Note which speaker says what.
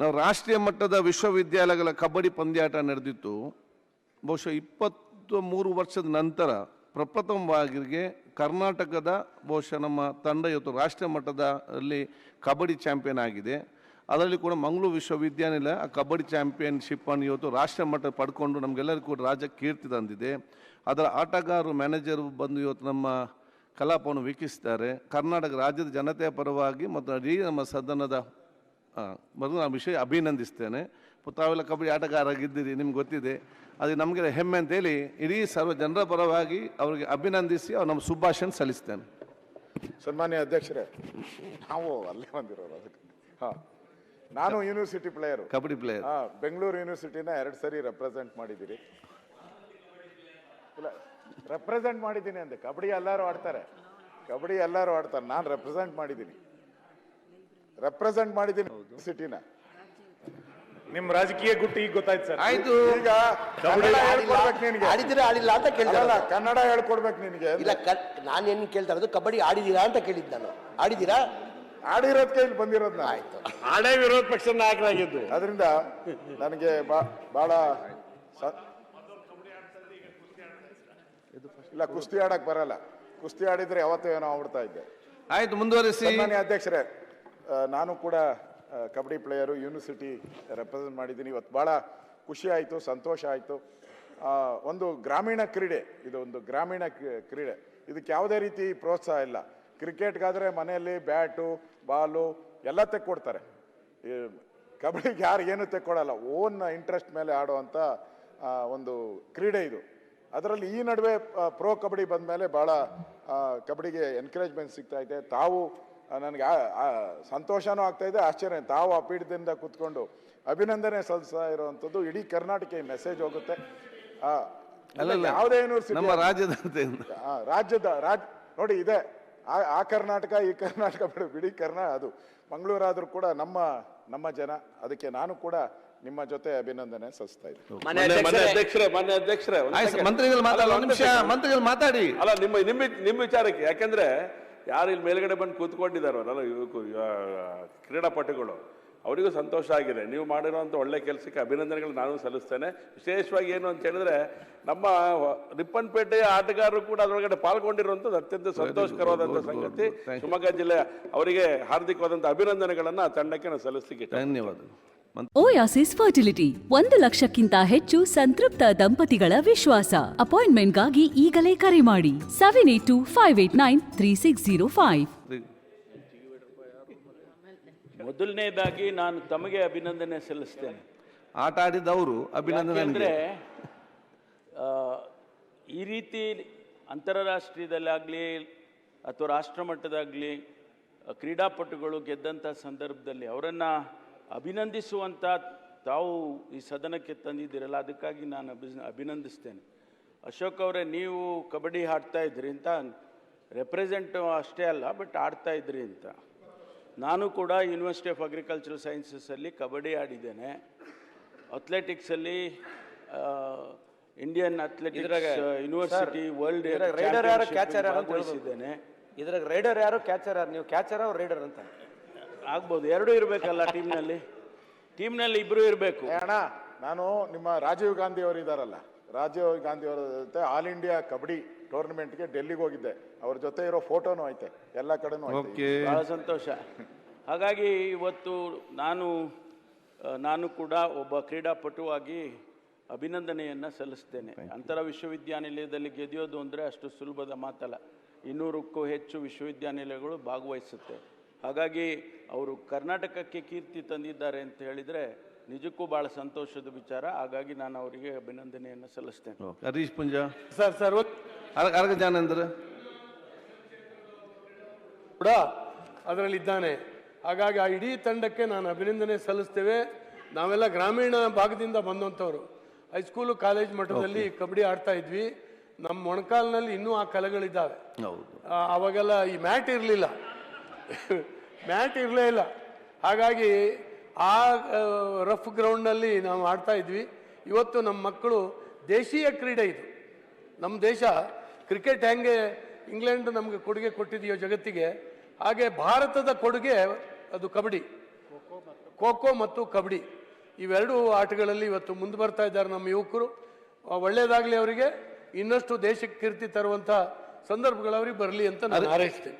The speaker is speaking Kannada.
Speaker 1: ನಾವು ರಾಷ್ಟ್ರೀಯ ಮಟ್ಟದ ವಿಶ್ವವಿದ್ಯಾಲಯಗಳ ಕಬಡ್ಡಿ ಪಂದ್ಯಾಟ ನಡೆದಿತ್ತು. ಬಹುಶಃ ಇಪ್ಪತ್ತು ಮೂರು ವರ್ಷದ ನಂತರ ಪ್ರಪ್ರಥಮವಾಗಿರಿಗೆ ಕರ್ನಾಟಕದ ಬಹುಶಃ ನಮ್ಮ ತಂಡ ಇವತ್ತು ರಾಷ್ಟ್ರೀಯ ಮಟ್ಟದಲ್ಲಿ ಕಬಡ್ಡಿ ಚಾಂಪಿಯನ್ ಆಗಿದೆ. ಅದರಲ್ಲಿ ಕೂಡ ಮಂಗಳೂರು ವಿಶ್ವವಿದ್ಯಾನಿಲಯ ಆ ಕಬಡ್ಡಿ ಚಾಂಪಿಯನ್ಶಿಪ್ ಅನ್ನು ಇವತ್ತು ರಾಷ್ಟ್ರೀಯ ಮಟ್ಟ ಪಡ್ಕೊಂಡು ನಮಗೆಲ್ಲರಿಗೂ ಕೂಡ ರಾಜ್ಯ ಕೀರ್ತಿ ತಂದಿದೆ. ಅದರ ಆಟಗಾರರು, ಮ್ಯಾನೇಜರ್ ಬಂದು ಇವತ್ತು ನಮ್ಮ ಕಲಾಪವನ್ನು ವೀಕ್ಷಿಸ್ತಾರೆ. ಕರ್ನಾಟಕ ರಾಜ್ಯದ ಜನತೆಯ ಪರವಾಗಿ ಮತ್ತು ಇಡೀ ನಮ್ಮ ಸದನದ ಆ, ಮೊದಲು ನಾನು ವಿಷಯ ಅಭಿನಂದಿಸ್ತೇನೆ. ತಾವೆಲ್ಲ ಕಬಡ್ಡಿ ಆಟಗಾರರಾಗಿದ್ದೀರಿ ನಿಮ್ಗೆ ಗೊತ್ತಿದೆ. ಅದು ನಮಗೆ ಹೆಮ್ಮೆ ಅಂತೇಳಿ ಇಡೀ ಸರ್ವ ಜನರ ಪರವಾಗಿ ಅವರಿಗೆ ಅಭಿನಂದಿಸಿ ಅವ್ರು ನಮ್ಮ ಶುಭಾಶಯ ಸಲ್ಲಿಸ್ತೇನೆ.
Speaker 2: ಸನ್ಮಾನ್ಯ ಅಧ್ಯಕ್ಷರೇ ನಾವು ಅಲ್ಲೇ ಬಂದಿರೋರು ಅದಕ್ಕೆ. ಹಾಂ ನಾನು ಯೂನಿವರ್ಸಿಟಿ ಪ್ಲೇಯರು
Speaker 1: ಕಬಡ್ಡಿ ಪ್ಲೇಯರ್
Speaker 2: ಹಾಂ ಬೆಂಗಳೂರು ಯೂನಿವರ್ಸಿಟಿನ ಎರಡು ಸರಿ ರೆಪ್ರೆಸೆಂಟ್ ಮಾಡಿದ್ದೀರಿ. ಇಲ್ಲ ರೆಪ್ರೆಸೆಂಟ್ ಮಾಡಿದ್ದೀನಿ ಅಂದೆ. ಕಬಡ್ಡಿ ಎಲ್ಲರೂ ಆಡ್ತಾರೆ. ಕಬಡ್ಡಿ ಎಲ್ಲರೂ ಆಡ್ತಾರೆ. ನಾನು ರೆಪ್ರೆಸೆಂಟ್ ಮಾಡಿದ್ದೀನಿ. ರೆಪ್ರೆಸೆಂಟ್ ಮಾಡಿದ್ದೀನಿ ಸಿಟಿನ
Speaker 3: ನಿಮ್ ರಾಜಕೀಯ ಗುಟ್ಟು ಈಗ ಗೊತ್ತಾಯ್ತು ಸರ್.
Speaker 1: ಆಯ್ತು.
Speaker 2: ಈಗ ಕನ್ನಡ ಹೇಳ್ಕೊಡ್ಬೇಕು ನಿನಗೆ.
Speaker 4: ಆಡಿದಿರಾ ಆಡಿಲ್ಲ ಅಂತ ಕೇಳಿದ
Speaker 2: ಕನ್ನಡ ಹೇಳ್ಕೊಡ್ಬೇಕು ನಿನಗೆ.
Speaker 4: ಇಲ್ಲ ನಾನು ಏನು ಕೇಳ್ತಾ ಇರೋದು ಕಬಡ್ಡಿ ಆಡಿದೀರಾ ಅಂತ ಕೇಳಿದ್ದು ನಾನು. ಆಡಿದೀರಾ?
Speaker 2: ಆಡಿರೋದಕ್ಕೆ ಇಲ್ಲಿ ಬಂದಿರೋದು
Speaker 4: ಆಯ್ತು.
Speaker 3: ಆಡೇ ವಿರೋಧ ಪಕ್ಷದ ನಾಯಕರಾಗಿದ್ದು.
Speaker 2: ಅದರಿಂದ ನನಗೆ ಬಾ- ಬಹಳ ಇಲ್ಲ ಕುಸ್ತಿ ಆಡಕ್ ಬರಲ್ಲ. ಕುಸ್ತಿ ಆಡಿದ್ರೆ ಯಾವತ್ತೂ ಏನೋ ಆಗ್ಬಿಡ್ತಾ ಇದ್ದೆ.
Speaker 1: ಆಯ್ತು ಮುಂದುವರಿಸಿ.
Speaker 2: ಅಧ್ಯಕ್ಷರೇ ನಾನು ಕೂಡ ಕಬಡ್ಡಿ ಪ್ಲೇಯರು, ಯೂನಿವರ್ಸಿಟಿ ರೆಪ್ರೆಸೆಂಟ್ ಮಾಡಿದ್ದೀನಿ. ಇವತ್ತು ಭಾಳ ಖುಷಿ ಆಯಿತು, ಸಂತೋಷ ಆಯಿತು. ಒಂದು ಗ್ರಾಮೀಣ ಕ್ರೀಡೆ, ಇದು ಒಂದು ಗ್ರಾಮೀಣ ಕ್ರೀಡೆ. ಇದಕ್ಕೆ ಯಾವುದೇ ರೀತಿ ಪ್ರೋತ್ಸಾಹ ಇಲ್ಲ. ಕ್ರಿಕೆಟ್ಗಾದರೆ ಮನೆಯಲ್ಲಿ ಬ್ಯಾಟು, ಬಾಲು ಎಲ್ಲ ತೆಕ್ಕೊಡ್ತಾರೆ. ಕಬಡ್ಡಿಗೆ ಯಾರು ಏನು ತೆಕ್ಕೊಡಲ್ಲ ಓನ್ ಇಂಟ್ರೆಸ್ಟ್ ಮೇಲೆ ಆಡುವಂಥ ಒಂದು ಕ್ರೀಡೆ ಇದು. ಅದರಲ್ಲಿ ಈ ನಡುವೆ ಪ್ರೋ ಕಬಡ್ಡಿ ಬಂದ ಮೇಲೆ ಭಾಳ ಕಬಡ್ಡಿಗೆ ಎನ್ಕರೇಜ್ಮೆಂಟ್ ಸಿಗ್ತಾ ಇದೆ. ತಾವು ನನಗೆ ಆ- ಸಂತೋಷನೂ ಆಗ್ತಾ ಇದೆ ಆಶ್ಚರ್ಯ. ತಾವು ಆ ಪೀಠದಿಂದ ಕೂತ್ಕೊಂಡು ಅಭಿನಂದನೆ ಸಲ್ಲಿಸ್ತಾ ಇರುವಂಥದ್ದು ಇಡೀ ಕರ್ನಾಟಕ ಮೆಸೇಜ್ ಹೋಗುತ್ತೆ. ಯಾವುದೇ ಯೂನಿವರ್ಸಿಟಿ
Speaker 1: ನಮ್ಮ ರಾಜ್ಯದ.
Speaker 2: ರಾಜ್ಯದ ರಾಜ್ ನೋಡಿ ಇದೆ. ಆ ಆ ಕರ್ನಾಟಕ ಈ ಕರ್ನಾಟಕ ಬಿಡು ಬಿಡಿ ಕರ್ನಾ ಅದು ಮಂಗಳೂರಾದ್ರೂ ಕೂಡ ನಮ್ಮ ನಮ್ಮ ಜನ ಅದಕ್ಕೆ ನಾನು ಕೂಡ ನಿಮ್ಮ ಜೊತೆ ಅಭಿನಂದನೆ ಸಲ್ಲಿಸ್ತಾ ಇದ್ದೀನಿ.
Speaker 5: ಮನೆ ಅಧ್ಯಕ್ಷರೇ ಮನೆ ಅಧ್ಯಕ್ಷರೇ ಒಂದ್
Speaker 1: ಆಯ್ತು
Speaker 5: second.
Speaker 1: ಮಂತ್ರಿಗಳು ಮಾತಾಡಲ್ಲ ಒಂದು ನಿಮಿಷ ಮಂತ್ರಿಗಳು ಮಾತಾಡಿ.
Speaker 5: ಅಲ್ಲ ನಿಮ್ಮ ನಿಮ್ಮ ನಿಮ್ಮ ವಿಚಾರಕ್ಕೆ ಯಾಕೆಂದ್ರೆ ಯಾರು ಇಲ್ಲಿ ಮೇಲ್ಗಡೆ ಬಂದು ಕೂತ್ಕೊಂಡಿದ್ದಾರಲ್ಲ ಕ್ರೀಡಾಪಟುಗಳು. ಅವರಿಗೂ ಸಂತೋಷ ಆಗಿದೆ. ನೀವು ಮಾಡಿರೋಂಥ ಒಳ್ಳೆ ಕೆಲಸಕ್ಕೆ ಅಭಿನಂದನೆಗಳು ನಾನು ಸಲ್ಲಿಸ್ತೇನೆ. ವಿಶೇಷವಾಗಿ ಏನು ಅಂತ ಹೇಳಿದ್ರೆ ನಮ್ಮ ರಿಪ್ಪನ್ಪೇಟೆಯ ಆಟಗಾರರು ಕೂಡ ಅದರೊಳಗಡೆ ಪಾಲ್ಗೊಂಡಿರುವಂಥದ್ದು ಅತ್ಯಂತ ಸಂತೋಷಕರವಾದಂಥ ಸಂಗತಿ. ಶಿವಮೊಗ್ಗ ಜಿಲ್ಲೆ ಅವರಿಗೆ ಹಾರ್ದಿಕವಾದಂಥ ಅಭಿನಂದನೆಗಳನ್ನು ಆ ತಂಡಕ್ಕೆ ನಾನು ಸಲ್ಲಿಸಲಿಕ್ಕೆ
Speaker 1: ಧನ್ಯವಾದಗಳು.
Speaker 6: ಓಯಾಸಿಸ್ ಫರ್ಟಿಲಿಟಿ ಒಂದು ಲಕ್ಷಕ್ಕಿಂತ ಹೆಚ್ಚು ಸಂತೃಪ್ತ ದಂಪತಿಗಳ ವಿಶ್ವಾಸ. ಅಪಾಯಿಂಟ್ಮೆಂಟ್ಗಾಗಿ ಈಗಲೇ ಕರೆ ಮಾಡಿ. Seven eight two five eight nine three six zero five
Speaker 7: ಮೊದಲನೇದಾಗಿ ನಾನು ತಮಗೆ ಅಭಿನಂದನೆ ಸಲ್ಲಿಸ್ತೇನೆ.
Speaker 1: ಆಟ ಆಡಿದವರು ಅಭಿನಂದನೆ
Speaker 7: ಅಂದರೆ ಈ ರೀತಿ ಅಂತಾರಾಷ್ಟ್ರೀಯದಲ್ಲಾಗಲಿ ಅಥವಾ ರಾಷ್ಟ್ರ ಮಟ್ಟದಾಗಲಿ ಕ್ರೀಡಾಪಟುಗಳು ಗೆದ್ದಂಥ ಸಂದರ್ಭದಲ್ಲಿ ಅವರನ್ನು ಅಭಿನಂದಿಸುವಂಥ ತಾವು ಈ ಸದನಕ್ಕೆ ತಂದಿದ್ದೀರಲ್ಲ ಅದಕ್ಕಾಗಿ ನಾನು ಅಭಿ ಅಭಿನಂದಿಸ್ತೇನೆ. ಅಶೋಕ್ ಅವರೇ ನೀವು ಕಬಡ್ಡಿ ಆಡ್ತಾ ಇದ್ರಿ ಅಂತ ರೆಪ್ರೆಸೆಂಟ್ ಅಷ್ಟೇ ಅಲ್ಲ ಬಟ್ ಆಡ್ತಾ ಇದ್ರಿ ಅಂತ. ನಾನು ಕೂಡ ಯೂನಿವರ್ಸಿಟಿ ಆಫ್ ಅಗ್ರಿಕಲ್ಚರಲ್ ಸೈನ್ಸಸ್ಸಲ್ಲಿ ಕಬಡ್ಡಿ ಆಡಿದ್ದೇನೆ. ಅಥ್ಲೆಟಿಕ್ಸಲ್ಲಿ Indian athletics university world
Speaker 8: raider ಯಾರು ಕ್ಯಾಚರ್ ಯಾರು
Speaker 7: ಭಾಗವಹಿಸಿದ್ದೇನೆ.
Speaker 8: ಇದ್ರಾಗ ರೈಡರ್ ಯಾರು ಕ್ಯಾಚರ್ ಯಾರು? ನೀವು ಕ್ಯಾಚರ್ ಅವ್ರು ರೈಡರ್ ಅಂತ?
Speaker 7: ಆಗ್ಬೋದು. ಎರಡೂ ಇರಬೇಕಲ್ಲ ಟೀಮ್ನಲ್ಲಿ? ಟೀಮ್ನಲ್ಲಿ ಇಬ್ಬರು ಇರಬೇಕು.
Speaker 2: ಅಣ್ಣ ನಾನು ನಿಮ್ಮ ರಾಜೀವ್ ಗಾಂಧಿ ಅವರು ಇದಾರಲ್ಲ. ರಾಜೀವ್ ಗಾಂಧಿ ಅವರ ಜೊತೆ ಆಲ್ ಇಂಡಿಯಾ ಕಬಡ್ಡಿ ಟೂರ್ನಮೆಂಟ್ಗೆ ಡೆಲ್ಲಿಗೆ ಹೋಗಿದ್ದೆ. ಅವ್ರ ಜೊತೆ ಇರೋ ಫೋಟೋನು ಐತೆ. ಎಲ್ಲ ಕಡೆನೂ ಐತೆ.
Speaker 7: ಬಹಳ ಸಂತೋಷ. ಹಾಗಾಗಿ ಇವತ್ತು ನಾನು ನಾನು ಕೂಡ ಒಬ್ಬ ಕ್ರೀಡಾಪಟುವಾಗಿ ಅಭಿನಂದನೆಯನ್ನು ಸಲ್ಲಿಸ್ತೇನೆ. ಅಂತರ ವಿಶ್ವವಿದ್ಯಾನಿಲಯದಲ್ಲಿ ಗೆದಿಯೋದು ಅಂದರೆ ಅಷ್ಟು ಸುಲಭದ ಮಾತಲ್ಲ. ಇನ್ನೂರಕ್ಕೂ ಹೆಚ್ಚು ವಿಶ್ವವಿದ್ಯಾನಿಲಯಗಳು ಭಾಗವಹಿಸುತ್ತೆ. ಹಾಗಾಗಿ ಅವರು ಕರ್ನಾಟಕಕ್ಕೆ ಕೀರ್ತಿ ತಂದಿದ್ದಾರೆ ಅಂತ ಹೇಳಿದರೆ ನಿಜಕ್ಕೂ ಭಾಳ ಸಂತೋಷದ ವಿಚಾರ. ಹಾಗಾಗಿ ನಾನು ಅವರಿಗೆ ಅಭಿನಂದನೆಯನ್ನು ಸಲ್ಲಿಸ್ತೇನೆ.
Speaker 1: Okay. Harish Punja?
Speaker 8: Sir sir
Speaker 1: Araga Araga Jnanendra
Speaker 9: ಕೂಡ ಅದರಲ್ಲಿದ್ದಾನೆ. ಹಾಗಾಗಿ ಆ ಇಡೀ ತಂಡಕ್ಕೆ ನಾನು ಅಭಿನಂದನೆ ಸಲ್ಲಿಸ್ತೇವೆ. ನಾವೆಲ್ಲ ಗ್ರಾಮೀಣ ಭಾಗದಿಂದ ಬಂದಂಥವ್ರು. ಹೈಸ್ಕೂಲು ಕಾಲೇಜ್ ಮಟ್ಟದಲ್ಲಿ ಕಬಡ್ಡಿ ಆಡ್ತಾ ಇದ್ವಿ. ನಮ್ಮ ಮೊಣಕಾಲಿನಲ್ಲಿ ಇನ್ನೂ ಆ ಕಲೆಗಳಿದ್ದಾವೆ.
Speaker 1: ಹೌದು.
Speaker 9: ಅವಾಗೆಲ್ಲ ಈ ಮ್ಯಾಟ್ ಇರಲಿಲ್ಲ. ಮ್ಯಾಟ್ ಇರಲೇ ಇಲ್ಲ. ಹಾಗಾಗಿ ಆ ರಫ್ ಗ್ರೌಂಡ್ನಲ್ಲಿ ನಾವು ಆಡ್ತಾ ಇದ್ವಿ. ಇವತ್ತು ನಮ್ಮ ಮಕ್ಕಳು ದೇಶೀಯ ಕ್ರೀಡೆ ಇದು. ನಮ್ಮ ದೇಶ ಕ್ರಿಕೆಟ್ ಹೆಂಗೆ ಇಂಗ್ಲೆಂಡ್ ನಮಗೆ ಕೊಡುಗೆ ಕೊಟ್ಟಿದೆಯೋ ಜಗತ್ತಿಗೆ ಹಾಗೆ ಭಾರತದ ಕೊಡುಗೆ ಅದು ಕಬಡ್ಡಿ. ಖೋ ಮತ್ತು ಕಬಡ್ಡಿ. ಇವೆರಡು ಆಟಗಳಲ್ಲಿ ಇವತ್ತು ಮುಂದೆ ಬರ್ತಾ ಇದ್ದಾರೆ ನಮ್ಮ ಯುವಕರು. ಒಳ್ಳೆಯದಾಗಲಿ ಅವರಿಗೆ. ಇನ್ನಷ್ಟು ದೇಶಕ್ಕೆ ಕೀರ್ತಿ ತರುವಂಥ ಸಂದರ್ಭಗಳು ಅವ್ರಿಗೆ ಬರಲಿ ಅಂತ ನಾನು ಹಾರೈಸ್ತೇನೆ.